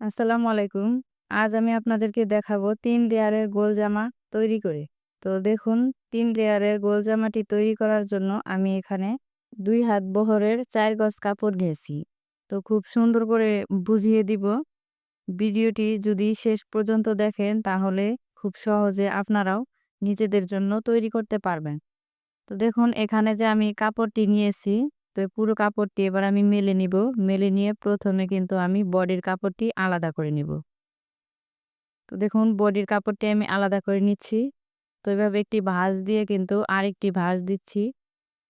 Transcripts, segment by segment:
আসসালামু আলাইকুম। আজ আমি আপনাদেরকে দেখাবো তিন লেয়ারের গোল জামা তৈরি করে। তো দেখুন, তিন লেয়ারের গোল জামাটি তৈরি করার জন্য আমি এখানে দুই হাত বহরের চার গজ কাপড় নিয়েছি। তো খুব সুন্দর করে বুঝিয়ে দিব। ভিডিওটি যদি শেষ পর্যন্ত দেখেন, তাহলে খুব সহজে আপনারাও নিজেদের জন্য তৈরি করতে পারবেন। তো দেখুন, এখানে যে আমি কাপড়টি নিয়েছি তো পুরো কাপড়টি এবার আমি মেলে নিব। মেলে নিয়ে প্রথমে কিন্তু আমি বডির কাপড়টি আলাদা করে নিব। তো দেখুন, বডির কাপড়টি আমি আলাদা করে নিচ্ছি। তো এভাবে একটি ভাঁজ দিয়ে কিন্তু আরেকটি ভাঁজ দিচ্ছি।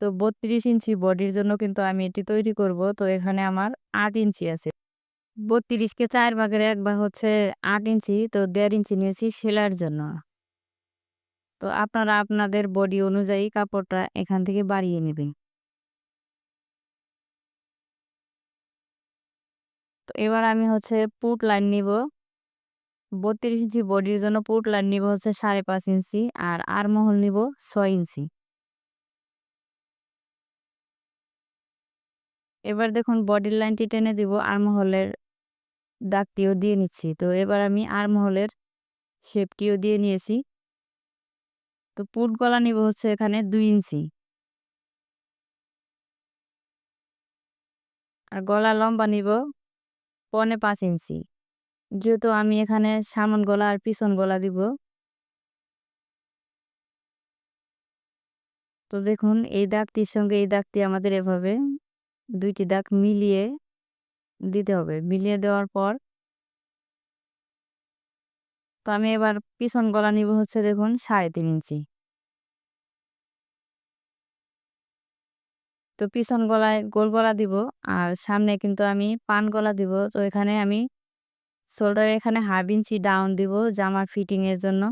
তো বত্রিশ ইঞ্চি বডির জন্য কিন্তু আমি এটি তৈরি করব। তো এখানে আমার আট ইঞ্চি আছে। বত্রিশকে চার ভাগের এক ভাগ হচ্ছে আট ইঞ্চি। তো দেড় ইঞ্চি নিয়েছি সেলাইয়ের জন্য। তো আপনারা আপনাদের বডি অনুযায়ী কাপড়টা এখান থেকে বাড়িয়ে নেবেন। তো এবার আমি হচ্ছে পুট লাইন নিব। বত্রিশ ইঞ্চি বডির জন্য পুট লাইন নিব হচ্ছে সাড়ে পাঁচ ইঞ্চি আর আর মহল নিব ছয় ইঞ্চি। এবার দেখুন বডির লাইনটি টেনে দিব আর মহলের দাগটিও দিয়ে নিচ্ছি। তো এবার আমি আর মহলের শেপটিও দিয়ে নিয়েছি। তো পুট গলা নিব হচ্ছে এখানে দুই ইঞ্চি। আর গলা লম্বা নিব পনে পাঁচ ইঞ্চি। যেহেতু আমি এখানে সামন গলা আর পিছন গলা দিব। তো দেখুন, এই দাগটির সঙ্গে এই দাগটি আমাদের এভাবে দুইটি দাগ মিলিয়ে দিতে হবে। মিলিয়ে দেওয়ার পর তো আমি এবার পিছন গলা নিব হচ্ছে দেখুন সাড়ে তিন ইঞ্চি। তো পিছন গলায় গোল গলা দিব আর সামনে কিন্তু আমি পান গলা দিব। তো এখানে আমি শোল্ডার এখানে হাফ ইঞ্চি ডাউন দিব জামার ফিটিংয়ের জন্য।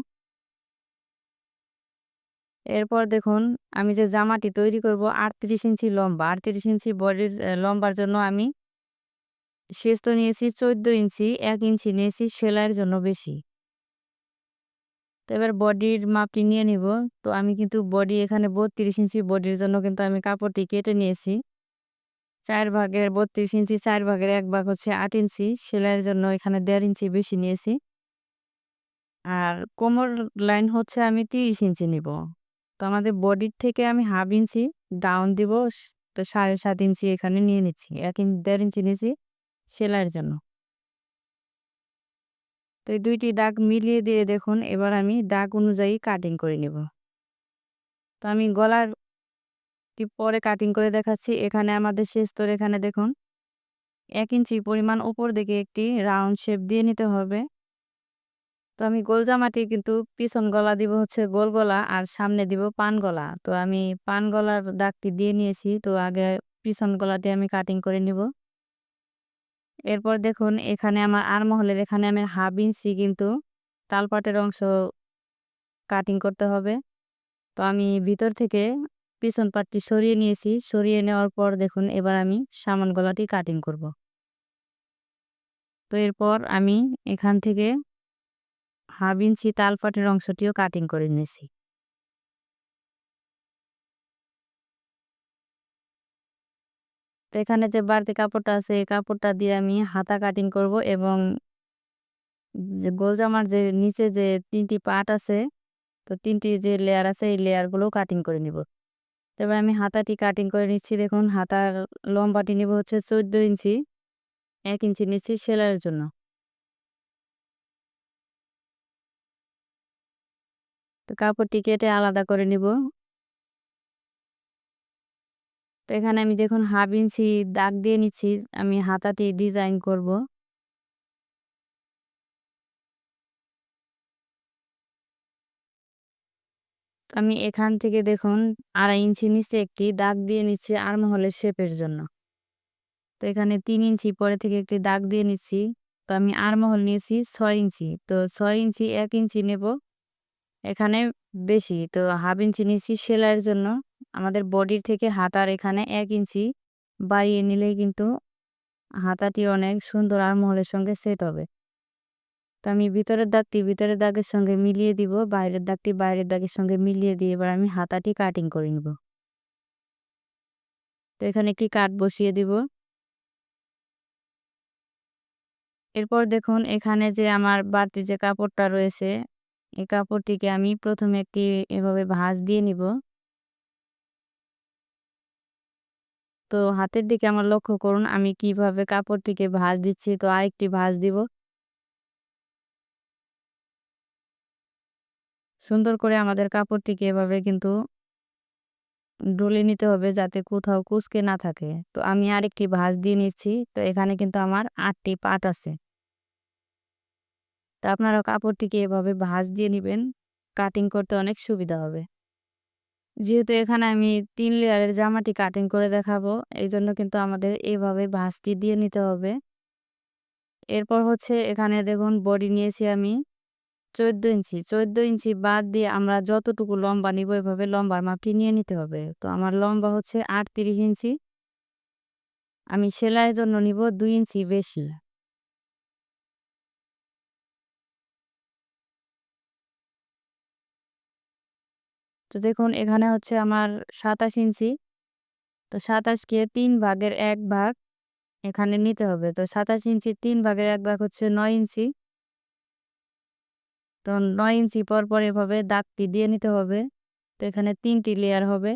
এরপর দেখুন, আমি যে জামাটি তৈরি করব আটত্রিশ ইঞ্চি লম্বা। আটত্রিশ ইঞ্চি বডির লম্বার জন্য আমি শেষ তো নিয়েছি চোদ্দ ইঞ্চি, এক ইঞ্চি নিয়েছি সেলাইয়ের জন্য বেশি। তো এবার বডির মাপটি নিয়ে নিব। তো আমি কিন্তু বডি এখানে বত্রিশ ইঞ্চি, বডির জন্য কিন্তু আমি কাপড়টি কেটে নিয়েছি। চার ভাগের বত্রিশ ইঞ্চি, চার ভাগের এক ভাগ হচ্ছে আট ইঞ্চি। সেলাইয়ের জন্য এখানে দেড় ইঞ্চি বেশি নিয়েছি। আর কোমর লাইন হচ্ছে আমি তিরিশ ইঞ্চি নিব। তো আমাদের বডির থেকে আমি হাফ ইঞ্চি ডাউন দিব। তো সাড়ে সাত ইঞ্চি এখানে নিয়ে নিচ্ছি। এক ইঞ্চি দেড় ইঞ্চি নিয়েছি সেলাইয়ের জন্য। তো এই দুইটি দাগ মিলিয়ে দিয়ে দেখুন, এবার আমি দাগ অনুযায়ী কাটিং করে নেব। তো আমি গলার পরে কাটিং করে দেখাচ্ছি। এখানে আমাদের শেষ তোর এখানে দেখুন, এক ইঞ্চি পরিমাণ উপর দিকে একটি রাউন্ড শেপ দিয়ে নিতে হবে। তো আমি গোল জামাটি কিন্তু পিছন গলা দিব হচ্ছে গোল গলা আর সামনে দিব পান গলা। তো আমি পান গলার দাগটি দিয়ে নিয়েছি। তো আগে পিছন গলাটি আমি কাটিং করে নিব। এরপর দেখুন, এখানে আমার আর মহলের, এখানে আমি হাফ ইঞ্চি কিন্তু তালপাটের অংশ কাটিং করতে হবে। তো আমি ভিতর থেকে পিছন পাটটি সরিয়ে নিয়েছি। সরিয়ে নেওয়ার পর দেখুন, এবার আমি সামান গলাটি কাটিং করব। তো এরপর আমি এখান থেকে হাফ ইঞ্চি তালপাটের অংশটিও কাটিং করে নিয়েছি। তো এখানে যে বাড়তি কাপড়টা আছে, এই কাপড়টা দিয়ে আমি হাতা কাটিং করব এবং যে গোল জামার যে নিচে যে তিনটি পার্ট আছে, তো তিনটি যে লেয়ার আছে, এই লেয়ারগুলো কাটিং করে নিব। তবে আমি হাতাটি কাটিং করে নিচ্ছি, দেখুন হাতার লম্বাটি নিব হচ্ছে চোদ্দ ইঞ্চি, এক ইঞ্চি নিচ্ছি সেলাইয়ের জন্য। তো কাপড়টি কেটে আলাদা করে নিব। তো এখানে আমি দেখুন হাফ ইঞ্চি দাগ দিয়ে নিচ্ছি, আমি হাতাটি ডিজাইন করব। আমি এখান থেকে দেখুন আড়াই ইঞ্চি নিচে একটি দাগ দিয়ে নিচ্ছি আর্মহলের শেপের জন্য। তো এখানে তিন ইঞ্চি পরে থেকে একটি দাগ দিয়ে নিচ্ছি, তো আমি আর্মহল নিয়েছি ছয় ইঞ্চি, তো ছয় ইঞ্চি এক ইঞ্চি নেব। এখানে বেশি, তো হাফ ইঞ্চি নিচ্ছি সেলাইয়ের জন্য। আমাদের বডির থেকে হাতার এখানে এক ইঞ্চি বাড়িয়ে নিলেই কিন্তু হাতাটি অনেক সুন্দর আর্মহলের সঙ্গে সেট হবে। তো আমি ভিতরের দাগটি ভিতরের দাগের সঙ্গে মিলিয়ে দিব, বাইরের দাগটি বাইরের দাগের সঙ্গে মিলিয়ে দিয়ে এবার আমি হাতাটি কাটিং করে নিব। তো এখানে একটি কাট বসিয়ে দিব। এরপর দেখুন এখানে যে আমার বাড়তি যে কাপড়টা রয়েছে, এই কাপড়টিকে আমি প্রথমে একটি এভাবে ভাঁজ দিয়ে নিব। তো হাতের দিকে আমার লক্ষ্য করুন, আমি কীভাবে কাপড়টিকে ভাঁজ দিচ্ছি, তো আরেকটি ভাঁজ দিব। সুন্দর করে আমাদের কাপড়টিকে এভাবে কিন্তু ডলে নিতে হবে যাতে কোথাও কুচকে না থাকে। তো আমি আরেকটি ভাঁজ দিয়ে নিচ্ছি, তো এখানে কিন্তু আমার আটটি পাট আছে। তো আপনারা কাপড়টিকে এভাবে ভাঁজ দিয়ে নেবেন, কাটিং করতে অনেক সুবিধা হবে। যেহেতু এখানে আমি তিন লেয়ারের জামাটি কাটিং করে দেখাবো এই জন্য কিন্তু আমাদের এইভাবে ভাঁজটি দিয়ে নিতে হবে। এরপর হচ্ছে এখানে দেখুন বডি নিয়েছি আমি চোদ্দ ইঞ্চি। চোদ্দ ইঞ্চি বাদ দিয়ে আমরা যতটুকু লম্বা নিব এভাবে লম্বার মাপটি নিয়ে নিতে হবে। তো আমার লম্বা হচ্ছে আটত্রিশ ইঞ্চি। আমি সেলাইয়ের জন্য নিব দুই ইঞ্চি বেশি। তো দেখুন, এখানে হচ্ছে আমার সাতাশ ইঞ্চি। তো সাতাশকে তিন ভাগের এক ভাগ এখানে নিতে হবে। তো সাতাশ ইঞ্চি তিন ভাগের এক ভাগ হচ্ছে নয় ইঞ্চি। তো নয় ইঞ্চি পর পর এভাবে দাগটি দিয়ে নিতে হবে। তো এখানে তিনটি লেয়ার হবে।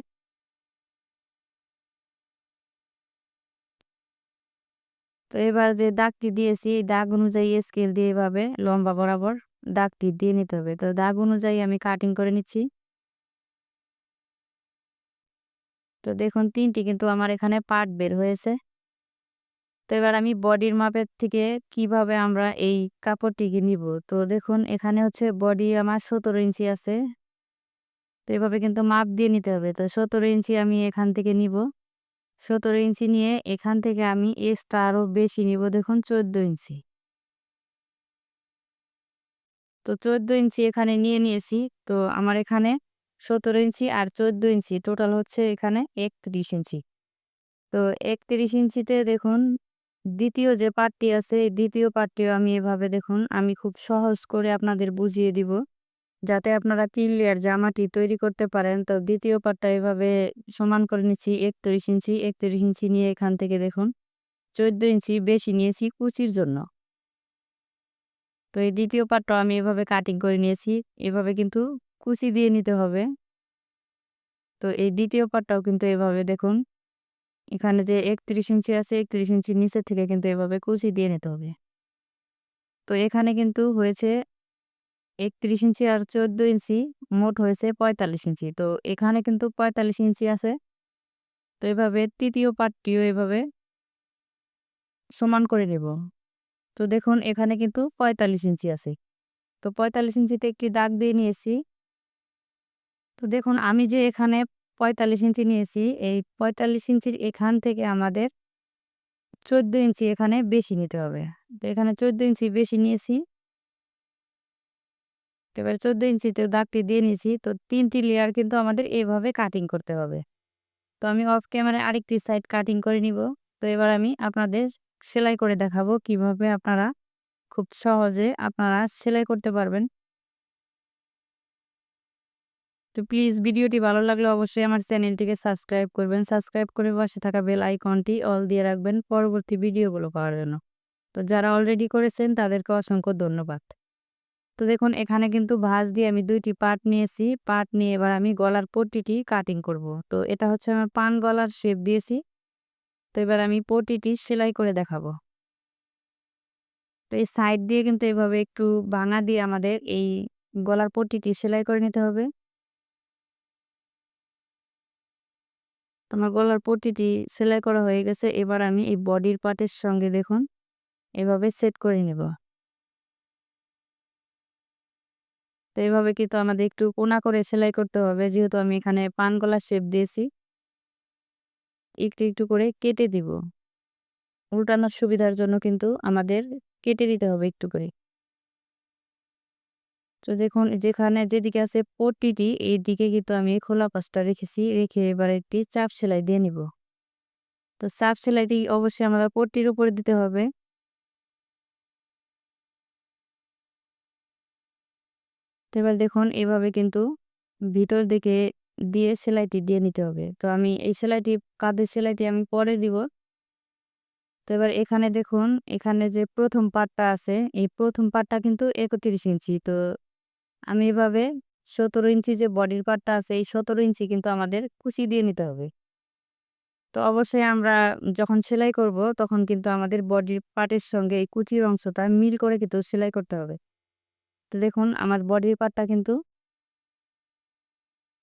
তো এবার যে দাগটি দিয়েছি, এই দাগ অনুযায়ী স্কেল দিয়ে এভাবে লম্বা বরাবর দাগটি দিয়ে নিতে হবে। তো দাগ অনুযায়ী আমি কাটিং করে নিচ্ছি। তো দেখুন, তিনটি কিন্তু আমার এখানে পার্ট বের হয়েছে। তো এবার আমি বডির মাপের থেকে কীভাবে আমরা এই কাপড়টিকে নিব? তো দেখুন, এখানে হচ্ছে বডি আমার সতেরো ইঞ্চি আছে। তো এভাবে কিন্তু মাপ দিয়ে নিতে হবে। তো সতেরো ইঞ্চি আমি এখান থেকে নিব। সতেরো ইঞ্চি নিয়ে এখান থেকে আমি এক্সট্রা আরও বেশি নিব, দেখুন, চোদ্দ ইঞ্চি। তো চোদ্দ ইঞ্চি এখানে নিয়ে নিয়েছি। তো আমার এখানে সতেরো ইঞ্চি আর চোদ্দ ইঞ্চি। টোটাল হচ্ছে এখানে একত্রিশ ইঞ্চি। তো একত্রিশ ইঞ্চিতে দেখুন, দ্বিতীয় যে পার্টটি আছে, এই দ্বিতীয় পার্টটিও আমি এভাবে দেখুন, আমি খুব সহজ করে আপনাদের বুঝিয়ে দিব। যাতে আপনারা তিন লেয়ার জামাটি তৈরি করতে পারেন। তো দ্বিতীয় পার্টটা এভাবে সমান করে নিচ্ছি, একত্রিশ ইঞ্চি একত্রিশ ইঞ্চি নিয়ে এখান থেকে দেখুন, চোদ্দ ইঞ্চি বেশি নিয়েছি কুচির জন্য। তো এই দ্বিতীয় পার্টটা আমি এভাবে কাটিং করে নিয়েছি। এভাবে কিন্তু কুচি দিয়ে নিতে হবে। তো এই দ্বিতীয় পার্টটাও কিন্তু এভাবে দেখুন, এখানে যে একত্রিশ ইঞ্চি আছে, একত্রিশ ইঞ্চির নিচের থেকে কিন্তু এভাবে কুচি দিয়ে নিতে হবে। তো এখানে কিন্তু হয়েছে একত্রিশ ইঞ্চি আর চোদ্দ ইঞ্চি, মোট হয়েছে পঁয়তাল্লিশ ইঞ্চি। তো এখানে কিন্তু পঁয়তাল্লিশ ইঞ্চি আছে। তো এভাবে তৃতীয় পার্টটিও এভাবে সমান করে নেব। তো দেখুন, এখানে কিন্তু পঁয়তাল্লিশ ইঞ্চি আছে। তো পঁয়তাল্লিশ ইঞ্চিতে একটি দাগ দিয়ে নিয়েছি। তো দেখুন, আমি যে এখানে পঁয়তাল্লিশ ইঞ্চি নিয়েছি, এই পঁয়তাল্লিশ ইঞ্চির এখান থেকে আমাদের চোদ্দ ইঞ্চি এখানে বেশি নিতে হবে। তো এখানে চোদ্দ ইঞ্চি বেশি নিয়েছি। এবার চোদ্দ ইঞ্চিতে দাগটি দিয়ে নিয়েছি, তো তিনটি লেয়ার কিন্তু আমাদের এভাবে কাটিং করতে হবে। তো আমি অফ ক্যামেরায় আরেকটি সাইড কাটিং করে নিব। তো এবার আমি আপনাদের সেলাই করে দেখাবো কীভাবে আপনারা খুব সহজে আপনারা সেলাই করতে পারবেন। তো প্লিজ ভিডিওটি ভালো লাগলে অবশ্যই আমার চ্যানেলটিকে সাবস্ক্রাইব করবেন। সাবস্ক্রাইব করে পাশে থাকা বেল আইকনটি অল দিয়ে রাখবেন পরবর্তী ভিডিওগুলো পাওয়ার জন্য। তো যারা অলরেডি করেছেন তাদেরকে অসংখ্য ধন্যবাদ। তো দেখুন, এখানে কিন্তু ভাঁজ দিয়ে আমি দুইটি পার্ট নিয়েছি। পার্ট নিয়ে এবার আমি গলার পট্টিটি কাটিং করব। তো এটা হচ্ছে আমার পান গলার শেপ দিয়েছি। তো এবার আমি পটিটি সেলাই করে দেখাবো। তো এই সাইড দিয়ে কিন্তু এভাবে একটু ভাঙা দিয়ে আমাদের এই গলার পট্টিটি সেলাই করে নিতে হবে। তোমার গলার পট্টিটি সেলাই করা হয়ে গেছে। এবার আমি এই বডির পার্টের সঙ্গে দেখুন, এভাবে সেট করে নেব। তো এভাবে কিন্তু আমাদের একটু কোনা করে সেলাই করতে হবে। যেহেতু আমি এখানে পান গলার শেপ দিয়েছি, একটু একটু করে কেটে দিব। উল্টানোর সুবিধার জন্য কিন্তু আমাদের কেটে দিতে হবে একটু করে। তো দেখুন, যেখানে যেদিকে আছে পট্টিটি এই দিকে কিন্তু আমি খোলা পাশটা রেখেছি, রেখে এবার একটি চাপ সেলাই দিয়ে নিব। তো চাপ সেলাইটি অবশ্যই আমাদের পট্টির উপরে দিতে হবে। তো এবার দেখুন, এভাবে কিন্তু ভিতর দিকে দিয়ে সেলাইটি দিয়ে নিতে হবে। তো আমি এই সেলাইটি, কাঁধের সেলাইটি আমি পরে দিব। তো এবার এখানে দেখুন, এখানে যে প্রথম পার্টটা আছে, এই প্রথম পার্টটা কিন্তু একত্রিশ ইঞ্চি। তো আমি এভাবে সতেরো ইঞ্চি যে বডির পার্টটা আছে, এই সতেরো ইঞ্চি কিন্তু আমাদের কুচি দিয়ে নিতে হবে। তো অবশ্যই আমরা যখন সেলাই করব, তখন কিন্তু আমাদের বডির পার্টের সঙ্গে এই কুচির অংশটা মিল করে কিন্তু সেলাই করতে হবে। তো দেখুন, আমার বডির পার্টটা কিন্তু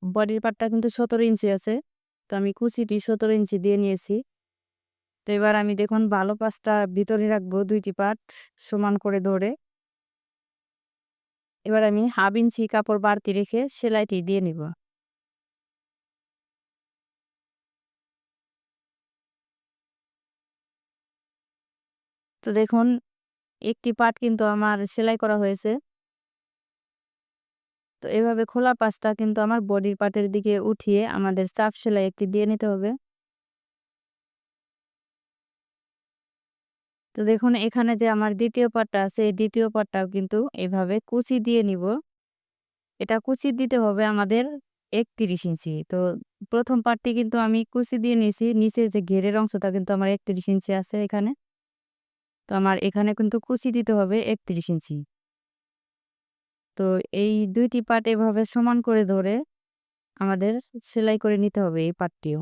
বডির পার্টটা কিন্তু সতেরো ইঞ্চি আছে। তো আমি কুচিটি সতেরো ইঞ্চি দিয়ে নিয়েছি। তো এবার আমি দেখুন ভালো পাঁচটা ভিতরে রাখব দুইটি পার্ট সমান করে ধরে। এবার আমি হাফ ইঞ্চি কাপড় বাড়তি রেখে সেলাইটি দিয়ে নিব। তো দেখুন, একটি পার্ট কিন্তু আমার সেলাই করা হয়েছে। তো এভাবে খোলা পাশটা কিন্তু আমার বডির পার্টের দিকে উঠিয়ে আমাদের চাপ সেলাই একটি দিয়ে নিতে হবে। তো দেখুন, এখানে যে আমার দ্বিতীয় পাটটা আছে, এই দ্বিতীয় পাটটাও কিন্তু এভাবে কুচি দিয়ে নিব। এটা কুচি দিতে হবে আমাদের একত্রিশ ইঞ্চি। তো প্রথম পাটটি কিন্তু আমি কুচি দিয়ে নিয়েছি। নিচের যে ঘেরের অংশটা কিন্তু আমার একত্রিশ ইঞ্চি আছে এখানে। তো আমার এখানে কিন্তু কুচি দিতে হবে একত্রিশ ইঞ্চি। তো এই দুইটি পাট এভাবে সমান করে ধরে আমাদের সেলাই করে নিতে হবে এই পাটটিও।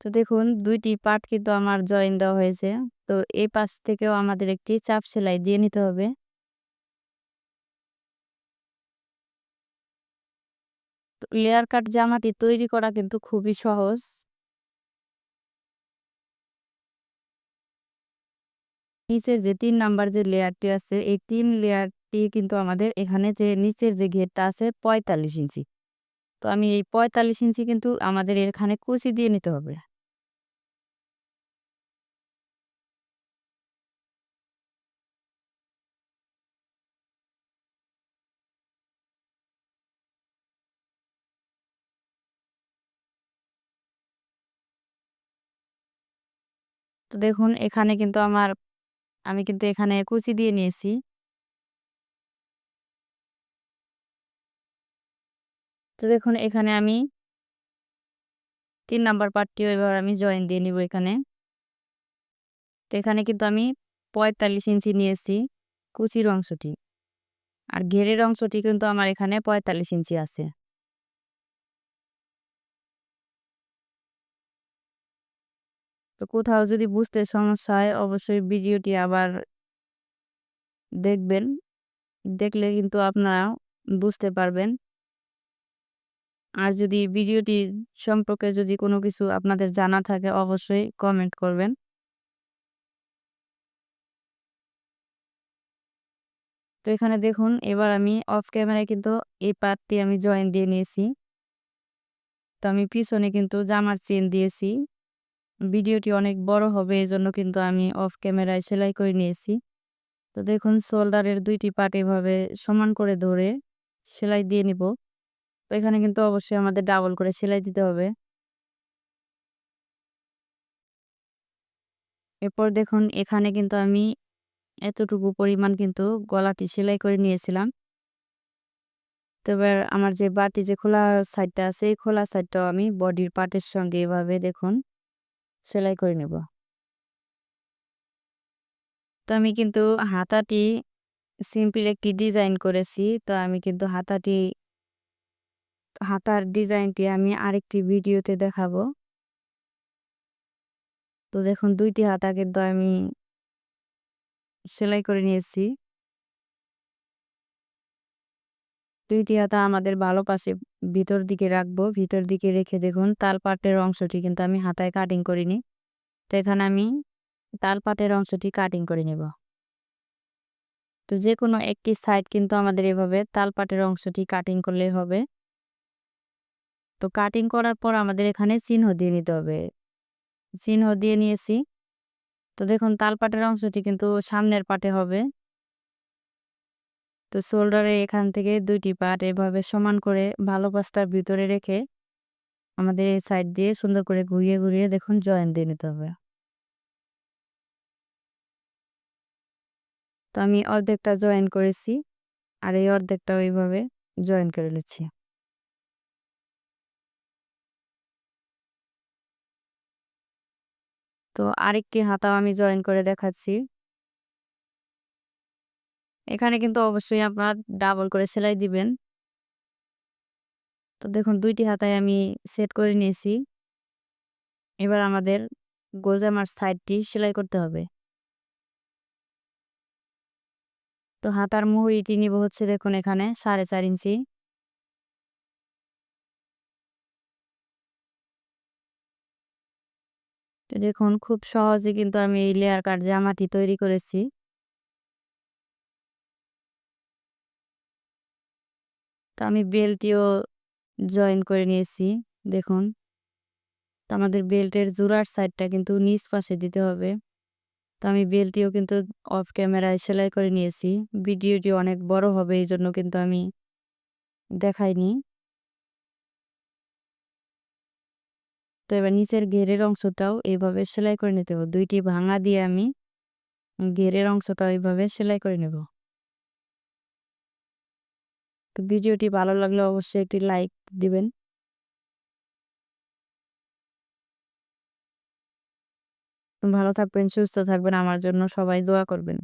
তো দেখুন, দুইটি পাট কিন্তু আমার জয়েন দেওয়া হয়েছে। তো এই পাশ থেকেও আমাদের একটি চাপ সেলাই দিয়ে নিতে হবে। লেয়ার কাট জামাটি তৈরি করা কিন্তু খুবই সহজ। নিচের যে তিন নাম্বার যে লেয়ারটি আছে, এই তিন লেয়ারটি কিন্তু আমাদের এখানে যে নিচের যে ঘেরটা আছে, পঁয়তাল্লিশ ইঞ্চি। তো আমি এই পঁয়তাল্লিশ ইঞ্চি কিন্তু আমাদের এখানে কুচি দিয়ে নিতে হবে। তো দেখুন, এখানে কিন্তু আমার, আমি কিন্তু এখানে কুচি দিয়ে নিয়েছি। তো দেখুন, এখানে আমি তিন নাম্বার পার্টটিও এবার আমি জয়েন দিয়ে নিব এখানে। তো এখানে কিন্তু আমি পঁয়তাল্লিশ ইঞ্চি নিয়েছি কুচির অংশটি। আর ঘেরের অংশটি কিন্তু আমার এখানে পঁয়তাল্লিশ ইঞ্চি আছে। তো কোথাও যদি বুঝতে সমস্যা হয়, অবশ্যই ভিডিওটি আবার দেখবেন। দেখলে কিন্তু আপনারা বুঝতে পারবেন। আর যদি ভিডিওটি সম্পর্কে যদি কোনো কিছু আপনাদের জানা থাকে, অবশ্যই কমেন্ট করবেন। তো এখানে দেখুন, এবার আমি অফ ক্যামেরায় কিন্তু এই পার্টটি আমি জয়েন দিয়ে নিয়েছি। তো আমি পিছনে কিন্তু জামার চেন দিয়েছি। ভিডিওটি অনেক বড় হবে, এজন্য কিন্তু আমি অফ ক্যামেরায় সেলাই করে নিয়েছি। তো দেখুন শোল্ডারের দুইটি পার্ট এভাবে সমান করে ধরে সেলাই দিয়ে নিব। তো এখানে কিন্তু অবশ্যই আমাদের ডাবল করে সেলাই দিতে হবে। এরপর দেখুন, এখানে কিন্তু আমি এতটুকু পরিমাণ কিন্তু গলাটি সেলাই করে নিয়েছিলাম। তো এবার আমার যে বাটি যে খোলা সাইডটা আছে, এই খোলা সাইডটাও আমি বডির পার্টের সঙ্গে এভাবে দেখুন সেলাই করে নেব। তো আমি কিন্তু হাতাটি সিম্পল একটি ডিজাইন করেছি। তো আমি কিন্তু হাতাটি, হাতার ডিজাইনটি আমি আরেকটি ভিডিওতে দেখাবো। তো দেখুন, দুইটি হাতা কিন্তু আমি সেলাই করে নিয়েছি। দুইটি হাতা আমাদের ভালো পাশে ভিতর দিকে রাখব। ভিতর দিকে রেখে দেখুন, তাল পাটের অংশটি কিন্তু আমি হাতায় কাটিং করিনি। তো এখানে আমি তাল পাটের অংশটি কাটিং করে নেব। তো যে কোনো একটি সাইড কিন্তু আমাদের এভাবে তাল পাটের অংশটি কাটিং করলে হবে। তো কাটিং করার পর আমাদের এখানে চিহ্ন দিয়ে নিতে হবে। চিহ্ন দিয়ে নিয়েছি। তো দেখুন, তাল পাটের অংশটি কিন্তু সামনের পাটে হবে। তো শোল্ডারে এখান থেকে দুইটি পার্ট এভাবে সমান করে ভালো পাস্তার ভিতরে রেখে আমাদের এই সাইড দিয়ে সুন্দর করে ঘুরিয়ে ঘুরিয়ে দেখুন জয়েন দিয়ে নিতে হবে। তো আমি অর্ধেকটা জয়েন করেছি আর এই অর্ধেকটা ওইভাবে জয়েন করে নিচ্ছি। তো আরেকটি হাতাও আমি জয়েন করে দেখাচ্ছি। এখানে কিন্তু অবশ্যই আপনার ডাবল করে সেলাই দিবেন। তো দেখুন, দুইটি হাতায় আমি সেট করে নিয়েছি। এবার আমাদের গোজামার সাইডটি সেলাই করতে হবে। তো হাতার মুহুরিটি নিব হচ্ছে দেখুন এখানে সাড়ে চার ইঞ্চি। তো দেখুন, খুব সহজে কিন্তু আমি এই লেয়ার কাট জামাটি তৈরি করেছি। তো আমি বেল্টটিও জয়েন করে নিয়েছি, দেখুন। তো আমাদের বেল্টের জোড়ার সাইডটা কিন্তু নিচ পাশে দিতে হবে। তো আমি বেল্টটিও কিন্তু অফ ক্যামেরায় সেলাই করে নিয়েছি। ভিডিওটি অনেক বড় হবে, এই জন্য কিন্তু আমি দেখাইনি। তো এবার নিচের ঘেরের অংশটাও এইভাবে সেলাই করে নিতে হবে। দুইটি ভাঙা দিয়ে আমি ঘেরের অংশটাও এইভাবে সেলাই করে নেব। তো ভিডিওটি ভালো লাগলে অবশ্যই একটি লাইক দিবেন। ভালো থাকবেন, সুস্থ থাকবেন, আমার জন্য সবাই দোয়া করবেন।